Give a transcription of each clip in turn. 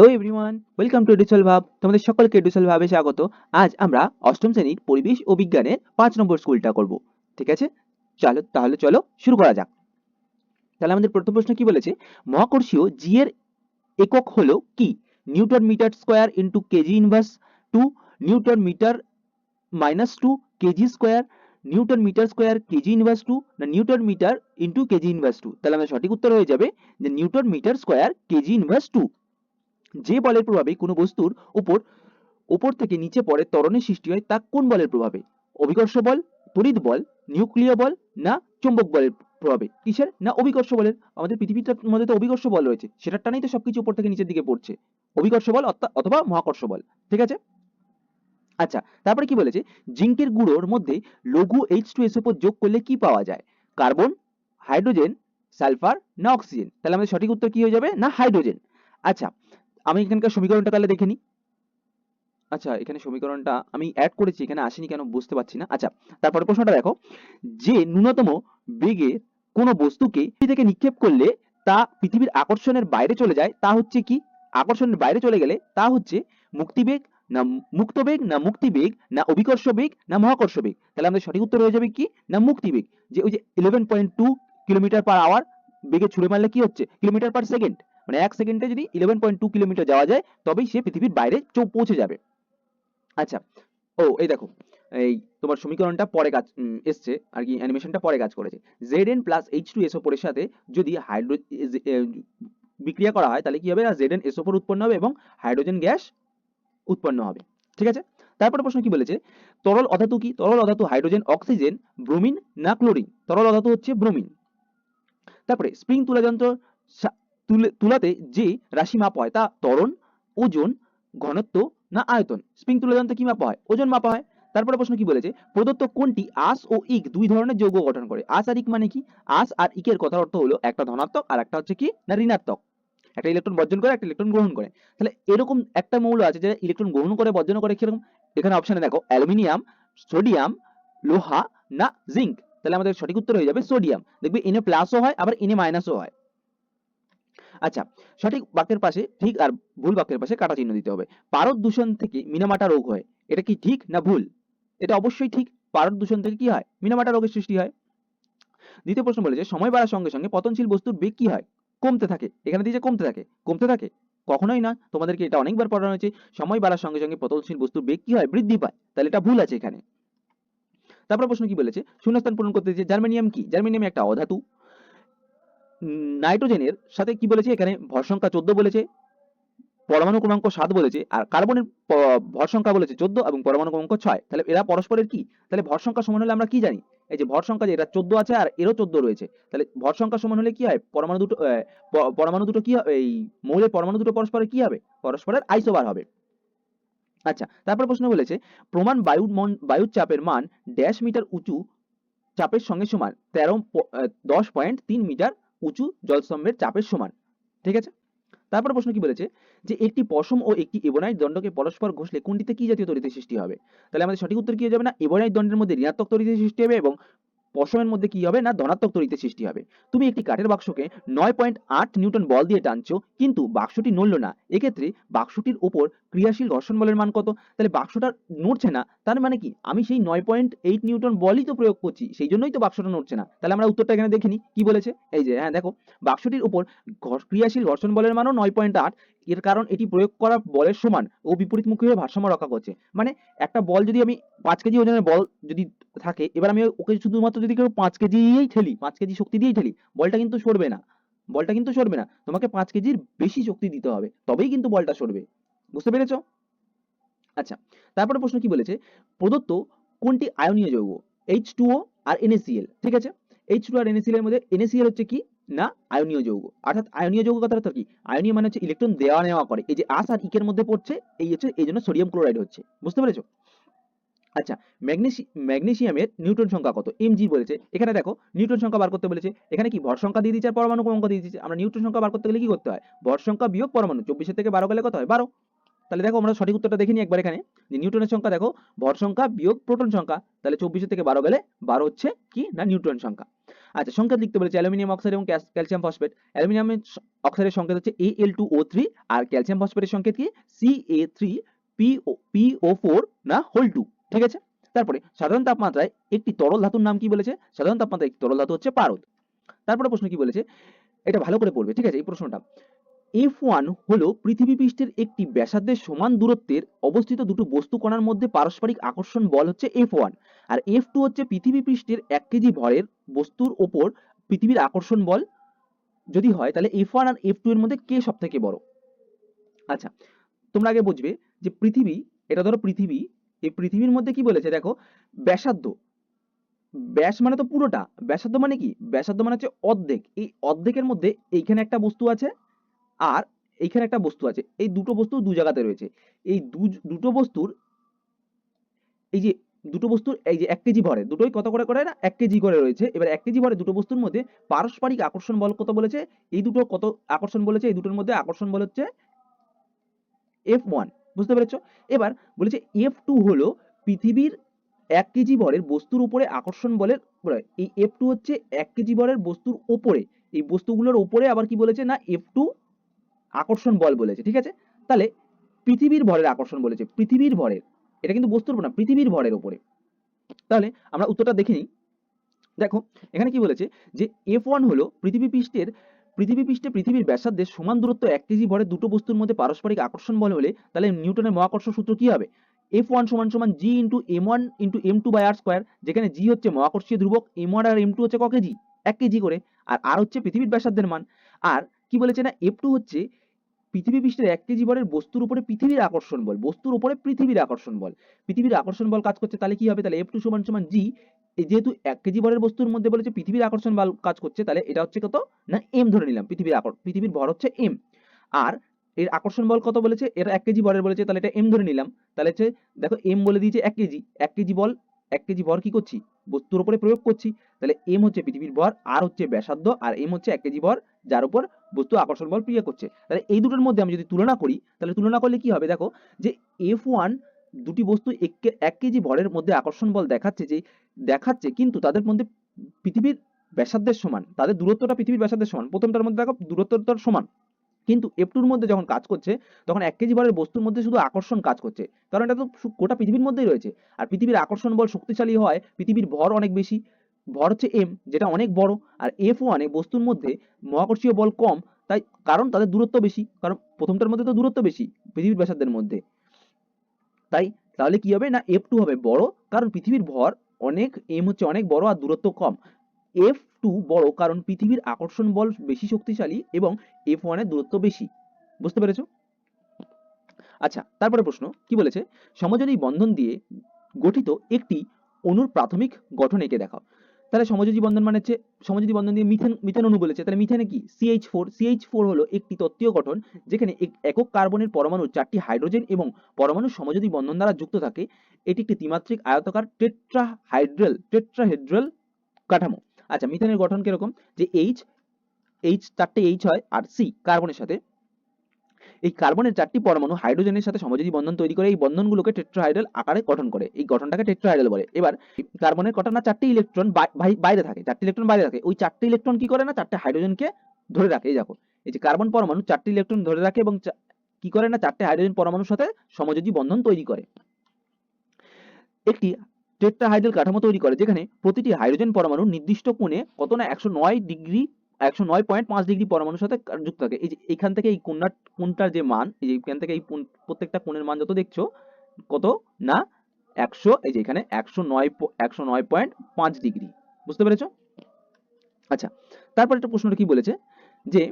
Hello everyone welcome to এডুসল ভাব তোমাদের সকলকে এডুসল ভাবে স্বাগত। আজ আমরা অষ্টম শ্রেণির পরিবেশ ও বিজ্ঞানের পাঁচ নম্বর স্কুলটা করব। ঠিক আছে? চলো, তাহলে চলো শুরু করা যাক। তাহলে আমাদের প্রথম প্রশ্ন কি বলেছে? মহাকর্ষীয় জি এর একক হলো কি? Newton metre square into kg inverse two newton metre minus two kg square newton metre square kg inverse two না newton metre into kg inverse two তাহলে আমাদের সঠিক উত্তর হয়ে যাবে যে newton metre square kg inverse two যে বলের প্রভাবে কোনো বস্তুর উপর উপর থেকে নিচে পড়ে ত্বরণের সৃষ্টি হয়, তা কোন বলের প্রভাবে? অভিকর্ষ বল, তড়িৎ বল, নিউক্লিয় বল, না চুম্বক বলের প্রভাবে? কিসের? না অভিকর্ষ বলের। আমাদের পৃথিবীটার মধ্যে তো অভিকর্ষ বল রয়েছে সেটার টানেই তো সবকিছু উপর থেকে নিচের দিকে পড়ছে। অভিকর্ষ বল অথবা মহাকর্ষ বল, ঠিক আছে? আচ্ছা তারপরে কি বলেছে? জিঙ্কের গুঁড়োর মধ্যে লঘু এইচ টু এস যোগ করলে কি পাওয়া যায়? কার্বন, হাইড্রোজেন, সালফার, না অক্সিজেন? তাহলে আমাদের সঠিক উত্তর কি হয়ে যাবে? না হাইড্রোজেন। আচ্ছা আমি এখানকার সমীকরণটা তাহলে দেখে নিই আচ্ছা এখানে সমীকরণটা আমি অ্যাড করেছি, এখানে আসেনি কেন বুঝতে পারছি না। আচ্ছা তারপরে প্রশ্নটা দেখো। যে ন্যূনতম বেগে কোনো বস্তুকে থেকে নিক্ষেপ করলে তা পৃথিবীর আকর্ষণের বাইরে চলে যায়, তা হচ্ছে কি? আকর্ষণের বাইরে চলে গেলে তা হচ্ছে মুক্তিবেগ না মুক্তবেগ না মুক্তিবেগ না অভিকর্ষ বেগ না মহাকর্ষ বেগ। তাহলে আমাদের সঠিক উত্তর হয়ে যাবে কি? না মুক্তিবেগ। যে ওই যে eleven point two kilometre per hour বেগে ছুড়ে মারলে কি হচ্ছে? কিলোমিটার পার সেকেন্ড মানে এক সেকেন্ডে যদি ইলেভেন পয়েন্ট টু কিলোমিটার যাওয়া যায়, তবেই সে পৃথিবীর বাইরে পৌঁছে যাবে। আচ্ছা ও, এই দেখো, এই তোমার সমীকরণটা পরে কাজ এসছে, আর কি অ্যানিমেশনটা পরে কাজ করেছে। Z N plus H two S O এর সাথে যদি হাইড্রো বিক্রিয়া করা হয়, তাহলে কি হবে? জেড এন এসও উৎপন্ন হবে এবং হাইড্রোজেন গ্যাস উৎপন্ন হবে। ঠিক আছে? তারপরে প্রশ্ন কি বলেছে? তরল অধাতু কি? তরল অধাতু হাইড্রোজেন অক্সিজেন ব্রোমিন না ক্লোরিন তরল অধাতু হচ্ছে ব্রোমিন তারপরে স্প্রিং তুলা যন্ত্র তুলে- তুলাতে যে রাশি মাপা হয় তা ত্বরণ, ওজন, ঘনত্ব না আয়তন। স্প্রিং তুলা যন্ত্রে কি মাপা হয়? ওজন মাপা হয়। তারপরে প্রশ্ন কি বলেছে? প্রদত্ত কোনটি আস ও ইক দুই ধরনের যৌগ গঠন করে। আস আর ইক মানে কি? আস আর ইকের কথার অর্থ হলো একটা ধনাত্মক আর একটা হচ্ছে কি? না ঋণাত্মক। একটা ইলেকট্রন বর্জন করে, একটা ইলেকট্রন গ্রহণ করে। তাহলে এরকম একটা মৌল আছে যেটা ইলেকট্রন গ্রহণ করে, বর্জন করে কীরকম? এখানে অপশনে দেখো, অ্যালুমিনিয়াম, সোডিয়াম, লোহা না জিঙ্ক। তাহলে আমাদের সঠিক উত্তর হয়ে যাবে সোডিয়াম। দেখবে এনে প্লাসও হয়, আবার এনে মাইনাসও হয়। আচ্ছা সঠিক বাক্যের পাশে ঠিক আর ভুল বাক্যের পাশে কাটা চিহ্ন দিতে হবে। পারদ দূষণ থেকে মিনামাটা রোগ হয়, এটা কি ঠিক না ভুল? এটা অবশ্যই ঠিক। পারদ দূষণ থেকে কি হয়? মিনামাটা রোগের সৃষ্টি হয়। দ্বিতীয় প্রশ্ন বলেছে, সময় বাড়ার সঙ্গে সঙ্গে পতনশীল বস্তুর বেগ কি হয়? কমতে থাকে। এখানে দিয়েছে কমতে থাকে কমতে থাকে, কখনোই না। তোমাদেরকে এটা অনেকবার পড়ানো হয়েছে, সময় বাড়ার সঙ্গে সঙ্গে পতনশীল বস্তুর বেগ কি হয়? বৃদ্ধি পায়। তাহলে এটা ভুল আছে এখানে। তারপর প্রশ্ন কি বলেছে? শূন্যস্থান পূরণ করতে দিয়েছে জার্মেনিয়াম কি? জার্মেনিয়াম একটা অধাতু। নাইট্রোজেনের সাথে কি বলেছে? এখানে ভর সংখ্যা চোদ্দ বলেছে, পরমাণু ক্রমাঙ্ক সাত বলেছে, আর কার্বনের ভর সংখ্যা বলেছে চোদ্দ এবং পরমাণু ক্রমাঙ্ক ছয়। তাহলে এরা পরস্পরের কি? তাহলে ভর সংখ্যা সমান হলে আমরা কি জানি? এই যে ভর সংখ্যা যে এটা চোদ্দ আছে আর এরও চোদ্দ রয়েছে। তাহলে ভর সংখ্যা সমান হলে কি হয়? পরমাণু দুটো পরমাণু দুটো কি এই মৌলের পরমাণু দুটো পরস্পরের কি হবে? পরস্পরের আইসোবার হবে। আচ্ছা তারপর প্রশ্ন বলেছে, প্রমাণ বায়ু মন, বায়ুর চাপের মান ড্যাশ মিটার উঁচু চাপের সঙ্গে সমান তেরো দশ পয়েন্ট তিন মিটার উঁচু জলস্তম্ভের চাপের সমান, ঠিক আছে? তারপর প্রশ্ন কি বলেছে? যে একটি পশম ও একটি এবোনাইট দণ্ডকে পরস্পর ঘষলে কোনটিতে কি জাতীয় তড়িতের সৃষ্টি হবে? তাহলে আমাদের সঠিক উত্তর কি হয়ে যাবে না? এবোনাইট দণ্ডের মধ্যে ঋণাত্মক তড়িতের সৃষ্টি হবে এবং পশমের মধ্যে কি হবে না ধনাত্মক তড়িতের সৃষ্টি হবে? তুমি একটি কাঠের বাক্সকে নয় পয়েন্ট আট নিউটন বল দিয়ে টানছো, কিন্তু বাক্সটি নড়লো না। এক্ষেত্রে বাক্সটির উপর ক্রিয়াশীল ঘর্ষণ বলের মান কত? তাহলে বাক্সটা নড়ছে না, তার মানে কি? আমি সেই নয় পয়েন্ট এইট নিউটন বলই তো প্রয়োগ করছি সেই জন্যই তো বাক্সটা নড়ছে না। তাহলে আমরা উত্তরটা এখানে দেখিনি, কি বলেছে? এই যে হ্যাঁ দেখো, বাক্সটির উপর ক্রিয়াশীল ঘর্ষণ বলের মানও নয় পয়েন্ট আট এর কারণ এটি প্রয়োগ করা বলের সমান ও বিপরীতমুখী হয়ে ভারসাম্য রক্ষা করছে। মানে একটা বল যদি আমি পাঁচ কেজি ওজনের বল যদি থাকে, এবার আমি ওকে শুধুমাত্র যদি কেউ পাঁচ কেজিই ঠেলি, পাঁচ কেজি শক্তি দিয়েই ঠেলি, বলটা কিন্তু সরবে না। বলটা কিন্তু সরবে না। তোমাকে পাঁচ কেজির বেশি শক্তি দিতে হবে, তবেই কিন্তু বলটা সরবে। বুঝতে পেরেছ? আচ্ছা তারপরে প্রশ্ন কি বলেছে? প্রদত্ত কোনটি আয়নীয় যৌগ? এইচ টু আর NaCl ঠিক আছে? এইচ টু আর NaCl এর মধ্যে NaCl হচ্ছে কি? না? আয়নীয় যৌগ। অর্থাৎ আয়নীয় যৌগ কথাটা তো কি? আয়নীয় মানে হচ্ছে ইলেকট্রন দেওয়া নেওয়া করে। এই যে আস আর ইকের মধ্যে পড়ছে, এই হচ্ছে, এই জন্য সোডিয়াম ক্লোরাইড হচ্ছে। বুঝতে পেরেছ? আচ্ছা ম্যাগনেসি ম্যাগনেসিয়ামের নিউটন সংখ্যা কত? এমজি বলেছে। এখানে দেখো নিউটন সংখ্যা বার করতে বলেছে। এখানে কি? ভর সংখ্যা দিয়ে দিচ্ছে আর পরমাণু ক্রমাঙ্ক দিয়ে দিচ্ছে। আমরা নিউটন সংখ্যা বার করতে গেলে কি করতে হয়? ভর সংখ্যা বিয়োগ পরমাণু। চব্বিশের থেকে বারো গেলে কত হয়? বারো। তাহলে দেখো, আমরা সঠিক উত্তরটা দেখিনি একবার এখানে। যে নিউটনের সংখ্যা দেখো, ভর সংখ্যা বিয়োগ প্রোটন সংখ্যা। তাহলে চব্বিশের থেকে বারো গেলে বারো হচ্ছে কি? না নিউটন সংখ্যা। আচ্ছা সংকেত লিখতে বলেছে অ্যালুমিনিয়াম অক্সাইড এবং ক্যালসিয়াম ফসফেট। অ্যালুমিনিয়াম অক্সাইডের সংকেত হচ্ছে A L two O three R calcium ফসফেটের সংকেত কি? C A three P O four না হোল টু ঠিক আছে? তারপরে, সাধারণ তাপমাত্রায় একটি তরল ধাতুর নাম কি বলেছে? সাধারণ তাপমাত্রায় একটি তরল ধাতু হচ্ছে পারদ। তারপরে প্রশ্ন কি বলেছে? এটা ভালো করে পড়বে, ঠিক আছে? এই প্রশ্নটা। এফ ওয়ান হলো পৃথিবী পৃষ্ঠের একটি ব্যাসার্ধের সমান দূরত্বের অবস্থিত দুটো বস্তু কণার মধ্যে পারস্পরিক আকর্ষণ বল হচ্ছে এফ ওয়ান আর এফ টু হচ্ছে পৃথিবী পৃষ্ঠের এক কেজি ভরের বস্তুর ওপর পৃথিবীর আকর্ষণ বল। যদি হয় তাহলে এফ ওয়ান আর এফ টু এর মধ্যে কে সব থেকে বড়? আচ্ছা তোমরা আগে বুঝবে যে পৃথিবী, এটা ধরো পৃথিবী, এই পৃথিবীর মধ্যে কি বলেছে দেখো? ব্যাসার্ধ। ব্যাস মানে তো পুরোটা। ব্যাসার্ধ মানে কি? ব্যাসার্ধ মানে হচ্ছে অর্ধেক। এই অর্ধেকের মধ্যে এইখানে একটা বস্তু আছে আর এইখানে একটা বস্তু আছে, এই দুটো বস্তু দু জায়গাতে রয়েছে। এই দুটো বস্তুর, এই যে দুটো বস্তুর, এই যে এক কেজি ভরে, দুটোই কত করে করে না? এক কেজি করে রয়েছে। এবার এক কেজি ভরে দুটো বস্তুর মধ্যে পারস্পরিক আকর্ষণ বল কত বলেছে? এই দুটো কত আকর্ষণ বলেছে? এই দুটোর মধ্যে আকর্ষণ বল হচ্ছে এফ ওয়ান বুঝতে পেরেছ? এবার বলেছে এফ টু হলো পৃথিবীর এক কেজি ভরের বস্তুর উপরে আকর্ষণ বলের, বলে। এই এফ টু হচ্ছে এক কেজি ভরের বস্তুর ওপরে। এই বস্তুগুলোর ওপরে আবার কি বলেছে না? এফ টু আকর্ষণ বল বলেছে, ঠিক আছে? তাহলে পৃথিবীর ভরের আকর্ষণ বলেছে, পৃথিবীর ভরের, এটা কিন্তু বস্তুর উপর না, পৃথিবীর ভরের উপরে। তাহলে আমরা উত্তরটা দেখে নিই। দেখো, এখানে কি বলেছে যে এফ ওয়ান হলো পৃথিবী পৃষ্ঠের, পৃথিবী পৃষ্ঠে পৃথিবীর ব্যাসার্ধের সমান দূরত্ব এক কেজি ভরের দুটো বস্তুর মধ্যে পারস্পরিক আকর্ষণ বল হলে তাহলে নিউটনের মহাকর্ষ সূত্র কি হবে? এফ ওয়ান সমান সমান G into M one into M two by R square যেখানে জি হচ্ছে মহাকর্ষীয় ধ্রুবক এম ওয়ান আর এম টু হচ্ছে ক কেজি, এক কেজি করে, আর আর হচ্ছে পৃথিবীর ব্যাসার্ধের মান। আর কি বলেছে না এফ টু হচ্ছে পৃথিবী পৃষ্ঠের এক কেজি ভরের বস্তুর উপরে পৃথিবীর আকর্ষণ বল, বস্তুর উপরে পৃথিবীর আকর্ষণ বল। পৃথিবীর আকর্ষণ বল কাজ করছে, তাহলে কি হবে? তাহলে এফ টু সমান সমান জি যেহেতু এক কেজি ভরের বস্তুর মধ্যে বলেছে পৃথিবীর আকর্ষণ বল কাজ করছে, তাহলে এটা হচ্ছে কত? না এম ধরে নিলাম, পৃথিবীর পৃথিবীর ভর হচ্ছে এম আর এর আকর্ষণ বল কত বলেছে? এটা এক কেজি ভরের বলেছে, তাহলে এটা এম ধরে নিলাম। তাহলে হচ্ছে, দেখো এম বলে দিয়েছে এক কেজি এক কেজি বল, এক কেজি ভর কি করছি? বস্তুর উপরে প্রয়োগ করছি, তাহলে এম হচ্ছে পৃথিবীর ভর আর হচ্ছে ব্যাসার্ধ, আর এম হচ্ছে এক কেজি ভর, যার উপর বস্তু আকর্ষণ বল প্রয়োগ করছে। তাহলে এই দুটোর মধ্যে আমি যদি তুলনা করি, তাহলে তুলনা করলে কি হবে? দেখো যে এফ ওয়ান দুটি বস্তু এক কেজি ভরের মধ্যে আকর্ষণ বল দেখাচ্ছে যে, দেখাচ্ছে কিন্তু তাদের মধ্যে পৃথিবীর ব্যাসার্ধের সমান, তাদের দূরত্বটা পৃথিবীর ব্যাসার্ধের সমান। প্রথমটার মধ্যে দেখো দূরত্বটার সমান। কিন্তু এফ টুর মধ্যে যখন কাজ করছে, তখন এক কেজি ভরের বস্তুর মধ্যে শুধু আকর্ষণ কাজ করছে। কারণ এটা তো গোটা পৃথিবীর মধ্যেই রয়েছে। আর পৃথিবীর আকর্ষণ বল শক্তিশালী হয়, পৃথিবীর ভর অনেক বেশি। ভর হচ্ছে এম যেটা অনেক বড়। আর এফ ওয়ানে বস্তুর মধ্যে মহাকর্ষীয় বল কম, তাই কারণ তাদের দূরত্ব বেশি। কারণ প্রথমটার মধ্যে তো দূরত্ব বেশি, পৃথিবীর ব্যাসার্ধের মধ্যে। তাই তাহলে কি হবে না এফ টু হবে বড়। কারণ পৃথিবীর ভর অনেক এম হচ্ছে অনেক বড় আর দূরত্ব কম। এফ টু বড়, কারণ পৃথিবীর আকর্ষণ বল বেশি শক্তিশালী এবং এফ ওয়ানের দূরত্ব বেশি। বুঝতে পেরেছ? আচ্ছা তারপরে প্রশ্ন, কি বলেছে? সমযোজী বন্ধন দিয়ে গঠিত একটি অণুর প্রাথমিক গঠন এঁকে দেখাও। তাহলে সমযোজী বন্ধন মানে হচ্ছে, সমযোজী বন্ধন দিয়ে মিথেন মিথেন অণু বলেছে, তাহলে মিথেনে কি? সিএইচ ফোর সিএইচ ফোর হলো একটি তত্ত্বীয় গঠন, যেখানে এক- একক কার্বনের পরমাণুর চারটি হাইড্রোজেন এবং পরমাণুর সমযোজী বন্ধন দ্বারা যুক্ত থাকে। এটি একটি ত্রিমাত্রিক আয়তাকার টেট্রাহাইড্রাল, টেট্রাহেড্রাল কাঠামো। আচ্ছা মিথেনের গঠন কীরকম? যে এইচ এইচ চারটে এইচ হয় আর সি কার্বনের সাথে। এই কার্বনের চারটি পরমাণু হাইড্রোজেনের সাথে সমযোজী বন্ধন তৈরি করে এই বন্ধনগুলোকে টেট্রাহাইড্রাল আকারে গঠন করে। এই গঠনটাকে টেট্রাহাইড্রাল বলে। এবার কার্বনের কটা না চারটি ইলেকট্রন বাইরে থাকে, চারটি ইলেকট্রন বাইরে থাকে। ওই চারটি ইলেকট্রন কি করে না? চারটে হাইড্রোজেনকে ধরে রাখে, এই দেখো। এই যে কার্বন পরমাণু চারটি ইলেকট্রন ধরে রাখে এবং কি করে না? চারটে হাইড্রোজেন পরমাণুর সাথে সমযোজী বন্ধন তৈরি করে। একটি টেট্রাহাইড্রাল কাঠামো তৈরি করে, যেখানে প্রতিটি হাইড্রোজেন পরমাণু নির্দিষ্ট কোণে কত না একশো নয় ডিগ্রি, একশো নয় পয়েন্ট পাঁচ ডিগ্রি পরমাণুর সাথে যুক্ত থাকে। এই যে এখান থেকে এই কোণটার যে মান, এই যে এখান থেকে এই প্রত্যেকটা কোণের মান যত দেখছ, কত না একশো, এই যে এখানে একশো নয় একশো নয় পয়েন্ট পাঁচ ডিগ্রি। বুঝতে পেরেছ? আচ্ছা তারপর একটা প্রশ্নটা কি বলেছে? যে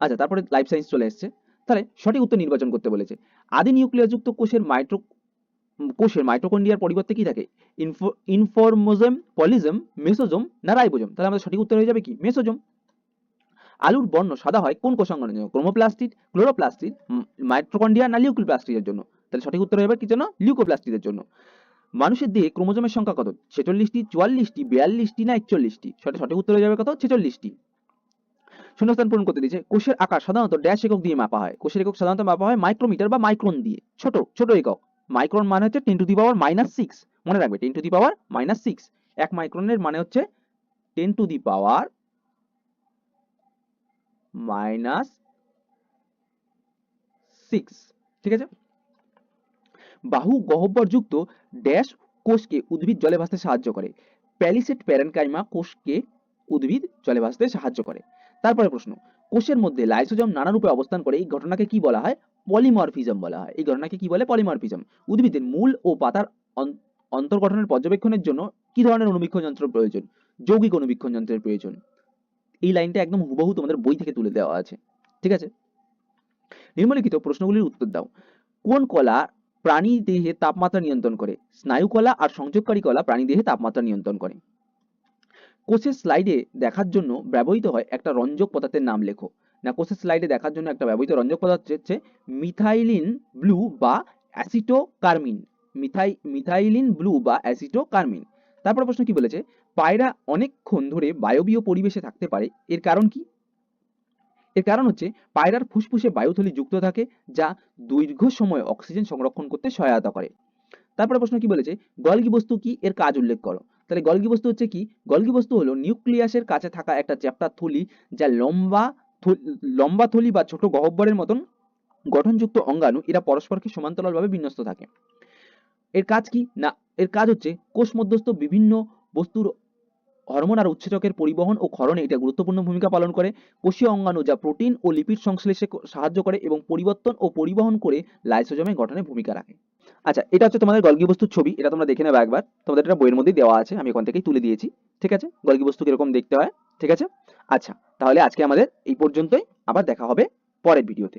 আচ্ছা তারপরে লাইফ সায়েন্স চলে এসেছে। তাহলে সঠিক উত্তর নির্বাচন করতে বলেছে। আদি নিউক্লিয়াসযুক্ত কোষের মাইট্রো কোষের মাইটোকন্ড্রিয়ার পরিবর্তে কি থাকে? ইনফরমোজম পলিজম মেসোজোম না রাইবোজোম তাহলে আমাদের সঠিক উত্তর হয়ে যাবে কি? মেসোজোম আলুর বর্ণ সাদা হয় কোন কোষাঙ্গনের জন্য? ক্রোমোপ্লাস্টিড, ক্লোরোপ্লাস্টিড মাইট্রোকন্ড্রিয়া না লিউকোপ্লাস্টিডের জন্য? তাহলে সঠিক উত্তর যাবে কি জন্য? লিউকোপ্লাস্টিডের জন্য। মানুষের দেহে ক্রোমোজোমের সংখ্যা কত? ছেচল্লিশটি, চুয়াল্লিশটি, বিয়াল্লিশটি না একচল্লিশটি? সঠিক সঠিক উত্তর হয়ে যাবে কত? ছেচল্লিশটি। শূন্যস্থান পূরণ করতে দিয়েছে। কোষের আকার সাধারণত ড্যাশ একক দিয়ে মাপা হয়। কোষের একক সাধারণত মাপা হয় মাইক্রোমিটার বা মাইক্রন দিয়ে। ছোট ছোট একক। মাইক্রন মানে হচ্ছে ten to the power minus six মনে রাখবে ten to the power minus six এক মাইক্রনের মানে হচ্ছে ten to the power minus six ঠিক আছে? বাহু গহ্বরযুক্ত ড্যাশ কোষকে উদ্ভিদ জলে ভাসতে সাহায্য করে। প্যালিসেট প্যারেনকাইমা কোষকে উদ্ভিদ জলে ভাসতে সাহায্য করে। তারপরে প্রশ্ন, কোষের মধ্যে লাইসোজোম নানা রূপে অবস্থান করে, এই ঘটনাকে কি বলা হয়? পলিমরফিজম বলা হয়। এই ঘটনাকে কি বলে? পলিমরফিজম উদ্ভিদের মূল ও পাতার অন্তর্গঠনের পর্যবেক্ষণের জন্য কি ধরনের অনুবীক্ষণ যন্ত্র প্রয়োজন? যৌগিক অনুবীক্ষণ যন্ত্রের প্রয়োজন। এই লাইনটা একদম হুবহু তোমাদের বই থেকে তুলে দেওয়া আছে। ঠিক আছে? নিম্নলিখিত প্রশ্নগুলির উত্তর দাও। কোন কলা প্রাণী দেহে তাপমাত্রা নিয়ন্ত্রণ করে? স্নায়ু কলা আর সংযোগকারী কলা প্রাণী দেহে তাপমাত্রা নিয়ন্ত্রণ করে। কোষের স্লাইডে দেখার জন্য ব্যবহৃত হয় একটা রঞ্জক পদার্থের নাম লেখো। না কোষের স্লাইডে দেখার জন্য একটা ব্যবহৃত রঞ্জক পদার্থ হচ্ছে মিথাইলিন ব্লু বা অ্যাসিটোকার্মিন। মিথাই, মিথাইলিন ব্লু বা অ্যাসিটোকার্মিন। তারপর প্রশ্ন কি বলেছে? পায়রা অনেকক্ষণ ধরে বায়বীয় পরিবেশে থাকতে পারে। এর কারণ কি? এর কারণ হচ্ছে পায়রার ফুসফুসে বায়ুথলি যুক্ত থাকে, যা দীর্ঘ সময় অক্সিজেন সংরক্ষণ করতে সহায়তা করে। তারপরে প্রশ্ন কি বলেছে? গলগি বস্তু কি? এর কাজ উল্লেখ করো। তাহলে গলগি বস্তু হচ্ছে কি? গলগি বস্তু হলো নিউক্লিয়াসের কাছে থাকা একটা চ্যাপ্টার থলি, যা লম্বা লম্বা থলি বা ছোট গহ্বরের মতন গঠনযুক্ত অঙ্গাণু এরা পরস্পরকে সমান্তরালভাবে বিন্যস্ত থাকে। এর কাজ কি? না, এর কাজ হচ্ছে কোষ মধ্যস্থ বিভিন্ন বস্তুর হরমোন আর উৎসেচকের পরিবহন ও ক্ষরণে এটা গুরুত্বপূর্ণ ভূমিকা পালন করে। কোষীয় অঙ্গাণু যা প্রোটিন ও লিপিড সংশ্লেষে সাহায্য করে এবং পরিবর্তন ও পরিবহন করে লাইসোজোমের গঠনে ভূমিকা রাখে। আচ্ছা এটা হচ্ছে তোমাদের গলগি বস্তুর ছবি, এটা তোমরা দেখে নেবে একবার। তোমাদের এটা বইয়ের মধ্যেই দেওয়া আছে, আমি ওখান থেকেই তুলে দিয়েছি। ঠিক আছে? গলগি বস্তু কীরকম দেখতে হয়? ঠিক আছে? আচ্ছা তাহলে আজকে আমাদের এই পর্যন্তই। আবার দেখা হবে পরের ভিডিওতে